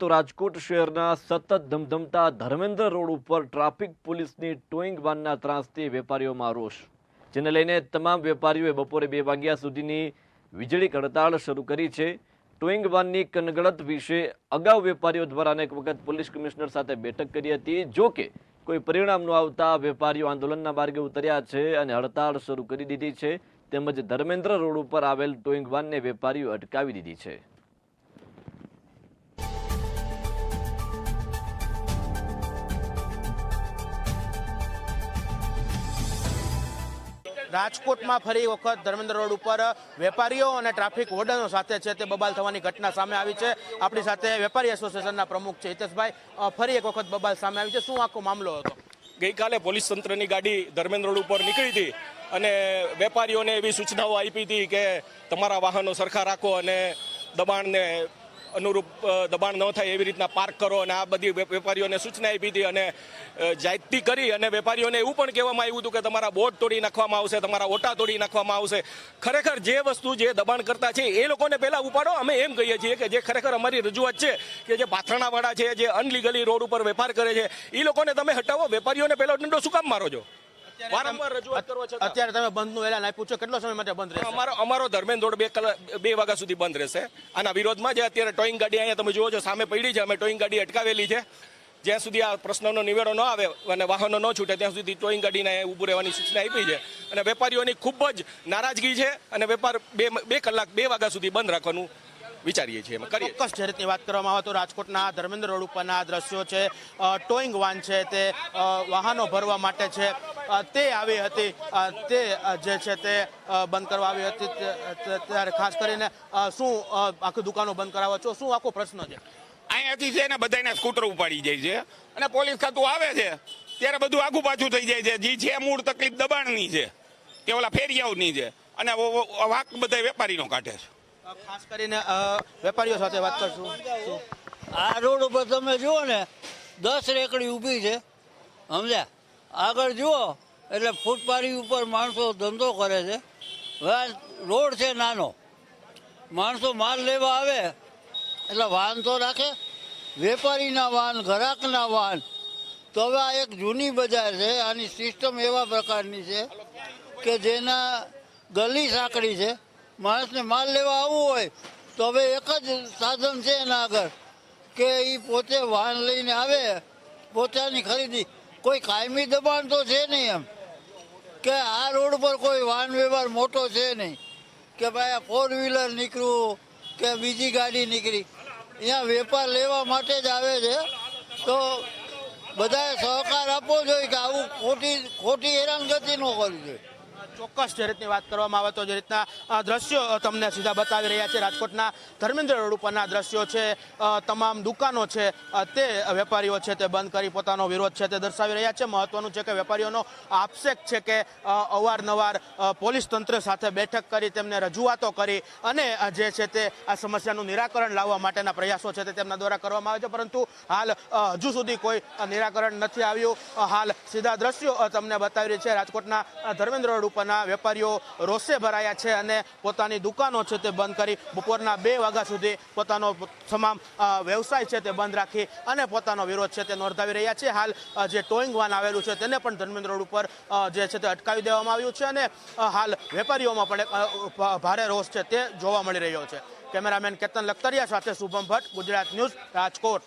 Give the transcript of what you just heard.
તો રાજકોટ શહેરના સતત ધમધમતા ધર્મેન્દ્ર રોડ ઉપર ટ્રાફિક પોલીસની ટોઈંગ વાનના ત્રાસથી વેપારીઓમાં રોષ, જેને લઈને તમામ વેપારીઓએ બપોરે બે વાગ્યા સુધીની વીજળી હડતાળ શરૂ કરી છે. ટોઈંગ વાનની કનગળત વિશે અગાઉ વેપારીઓ દ્વારા અનેક વખત પોલીસ કમિશનર સાથે બેઠક કરી હતી. જો કે કોઈ પરિણામ ન આવતા વેપારીઓ આંદોલનના માર્ગે ઉતર્યા છે અને હડતાળ શરૂ કરી દીધી છે. તેમજ ધર્મેન્દ્ર રોડ ઉપર આવેલ ટોઈંગ વાનને વેપારીઓ અટકાવી દીધી છે. રાજકોટમાં ફરી વખત ધર્મેન્દ્ર રોડ ઉપર વેપારીઓ અને ટ્રાફિક વોર્ડનો સાથે છે તે બબાલ થવાની ઘટના સામે આવી છે. આપણી સાથે વેપારી એસોસિએશનના પ્રમુખ છે હિતેશભાઈ. ફરી એક વખત બબાલ સામે આવી છે. શું આખો મામલો હતો? ગઈકાલે પોલીસ તંત્રની ગાડી ધર્મેન્દ્ર રોડ ઉપર નીકળી હતી અને વેપારીઓને એવી સૂચનાઓ આપી હતી કે તમારા વાહનો સરખા રાખો અને દબાણને અનુરૂપ દબાણ ન થાય એવી રીતના પાર્ક કરો અને આ બધી વેપારીઓને સૂચના આપી હતી અને જાયતી કરી અને વેપારીઓને એવું પણ કહેવામાં આવ્યું હતું કે તમારા બોટ તોડી નાખવામાં આવશે, તમારા ઓટા તોડી નાખવામાં આવશે. ખરેખર જે વસ્તુ જે દબાણ કરતા છે એ લોકોને પહેલાં ઉપાડો. અમે એમ કહીએ છીએ કે જે ખરેખર અમારી રજૂઆત છે કે જે પાથરણાવાળા છે, જે અનલીગલી રોડ ઉપર વેપાર કરે છે એ લોકોને તમે હટાવો. વેપારીઓને પહેલો દંડો શું કામ મારો છો? વારંવાર રજૂઆત કરવા છતાં. અત્યારે તમે બંધનું એલાન આપ્યું છે. કેટલો સમય માટે બંધ રહેશે? અમારો અમારો ધર્મેન્દ્ર રોડ બે કલાક બે વાગ્યા સુધી બંધ રહેશે. આના વિરોધમાં જે અત્યારે ટોઈંગ ગાડી અહીંયા તમે જુઓ છો સામે પડી છે. અમે ટોઈંગ ગાડી અટકાવેલી છે. જ્યાં સુધી આ પ્રશ્નનો નિવેડો ન આવે અને વાહનો ન છૂટે ત્યાં સુધી ટોઈંગ ગાડીને ઊભું રહેવાની સૂચના આપી છે. અને વેપારીઓની ખૂબ જ નારાજગી છે અને વેપાર બે બે કલાક બે વાગ્યા સુધી બંધ રાખવાનું વિચારીએ છીએ અમે કરીએ. ચોક્કસ જે રીતની વાત કરવામાં આવે તો રાજકોટના ધર્મેન્દ્ર રોડ ઉપરના દ્રશ્યો છે. ટોઈંગ વાન છે તે વાહનો ભરવા માટે છે. તે આવી હતી. તે જે છે તે બંધ કરવા આવી હતી. ત્યારે ખાસ કરીને શું આખી દુકાનો બંધ કરાવો છો? શું આખો પ્રશ્ન છે? અહીંયાથી છે ને બધાને સ્કૂટર ઉપાડી જાય છે. અને પોલીસ ખાતું આવે છે ત્યારે બધું આગુ પાછું થઈ જાય છે. જે છે મૂળ તકલીફ દબાણની છે. કે ઓલા ફેરિયાઓની છે. અને વાક બધા વેપારીનો કાઢે છે. ખાસ કરીને વેપારીઓ સાથે વાત કરશું. આ રોડ ઉપર તમે જુઓ ને, દસ રેકડી ઊભી છે, સમજ્યા? આગળ જુઓ, એટલે ફૂટપારી ઉપર માણસો ધંધો કરે છે. હવે રોડ છે નાનો. માણસો માલ લેવા આવે, એટલે વાહન તો રાખે. વેપારીના વાહન ઘરાકના વાહન. તો હવે આ એક જૂની બજાર છે, આની સિસ્ટમ એવા પ્રકારની છે કે જેના ગલી સાંકડી છે. માણસને માલ લેવા આવવું હોય, તો હવે એક જ સાધન છે એના આગળ, કે એ પોતે વાહન લઈને આવે, પોતાની ખરીદી. કોઈ કાયમી દબાણ તો છે નહીં એમ. કે આ રોડ પર કોઈ વાહન વ્યવહાર મોટો છે નહીં. કે ભાઈ આ ફોર વ્હીલર નીકળ્યું, કે બીજી ગાડી નીકળી. અહીંયા વેપાર લેવા માટે જ આવે છે. તો બધાએ સહકાર આપવો જોઈએ કે આવું ખોટી ખોટી હેરાનગતિ ન કરવી જોઈએ. ચોક્કસ જે રીતની વાત કરવામાં આવે તો જે રીતના દ્રશ્યો તમને સીધા બતાવી રહ્યા છે રાજકોટના ધર્મેન્દ્ર રોડ ઉપરના દ્રશ્યો છે તમામ દુકાનો છે તે વેપારીઓ છે તે બંધ કરી પોતાનો વિરોધ છે તે દર્શાવી રહ્યા છે. મહત્વનું છે કે વેપારીઓનો આક્ષેપ છે કે અવારનવાર પોલીસ તંત્ર સાથે બેઠક કરી, તેમને રજૂઆતો કરી અને જે છે તે આ સમસ્યાનું નિરાકરણ લાવવા માટેના પ્રયાસો છે તે તેમના દ્વારા કરવામાં આવે છે. પરંતુ હાલ હજુ સુધી કોઈ નિરાકરણ નથી આવ્યું. હાલ સીધા દ્રશ્યો તમને બતાવી રહી છે રાજકોટના ધર્મેન્દ્ર રોડ ઉપરના વેપારીઓ રોષે ભરાયા છે અને પોતાની દુકાનો છે તે બંધ કરી બપોરના બે વાગ્યા સુધી પોતાનો તમામ વ્યવસાય છે તે બંધ રાખી અને પોતાનો વિરોધ છે તે નોંધાવી રહ્યા છે. હાલ જે ટોઈંગ વાન આવેલું છે તેને પણ ધર્મેન્દ્ર રોડ ઉપર જે છે તે અટકાવી દેવામાં આવ્યું છે અને હાલ વેપારીઓમાં પણ ભારે રોષ છે તે જોવા મળી રહ્યો છે. કેમેરામેન કેતન લખતરિયા સાથે શુભમ ભટ્ટ, ગુજરાત ન્યૂઝ રાજકોટ.